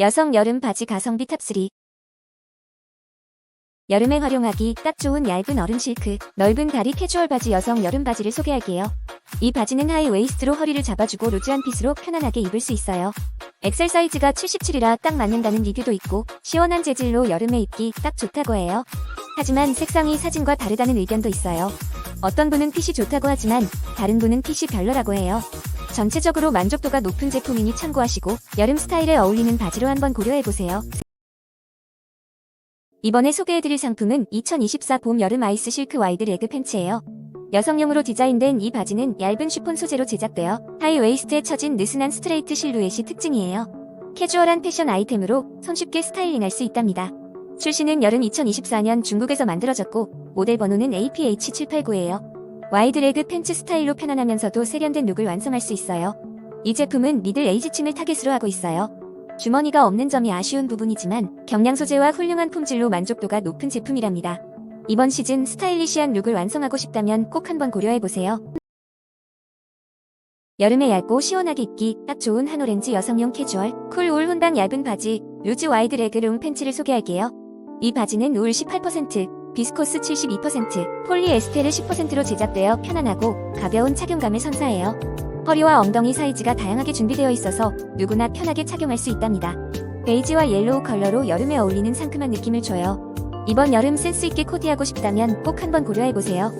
여성 여름 바지 가성비 탑3 여름에 활용하기 딱 좋은 얇은 어른 실크, 넓은 다리 캐주얼 바지 여성 여름 바지를 소개할게요. 이 바지는 하이 웨이스트로 허리를 잡아주고 루즈한 핏으로 편안하게 입을 수 있어요. 엑셀 사이즈가 77이라 딱 맞는다는 리뷰도 있고 시원한 재질로 여름에 입기 딱 좋다고 해요. 하지만 색상이 사진과 다르다는 의견도 있어요. 어떤 분은 핏이 좋다고 하지만 다른 분은 핏이 별로라고 해요. 전체적으로 만족도가 높은 제품이니 참고하시고 여름 스타일에 어울리는 바지로 한번 고려해보세요. 이번에 소개해드릴 상품은 2024 봄 여름 아이스 실크 와이드 레그 팬츠예요. 여성용으로 디자인된 이 바지는 얇은 쉬폰 소재로 제작되어 하이 웨이스트에 처진 느슨한 스트레이트 실루엣이 특징이에요. 캐주얼한 패션 아이템으로 손쉽게 스타일링할 수 있답니다. 출시는 여름 2024년 중국에서 만들어졌고 모델 번호는 APH789예요. 와이드 레그 팬츠 스타일로 편안하면서도 세련된 룩을 완성할 수 있어요. 이 제품은 미들 에이지층을 타겟으로 하고 있어요. 주머니가 없는 점이 아쉬운 부분이지만 경량 소재와 훌륭한 품질로 만족도가 높은 제품이랍니다. 이번 시즌 스타일리시한 룩을 완성하고 싶다면 꼭 한번 고려해보세요. 여름에 얇고 시원하게 입기 딱 좋은 한 오렌지 여성용 캐주얼 쿨울 혼방 얇은 바지 루즈 와이드 레그 롱 팬츠를 소개할게요. 이 바지는 울 18%, 비스코스 72%, 폴리에스테르 10%로 제작되어 편안하고 가벼운 착용감을 선사해요. 허리와 엉덩이 사이즈가 다양하게 준비되어 있어서 누구나 편하게 착용할 수 있답니다. 베이지와 옐로우 컬러로 여름에 어울리는 상큼한 느낌을 줘요. 이번 여름 센스 있게 코디하고 싶다면 꼭 한번 고려해보세요.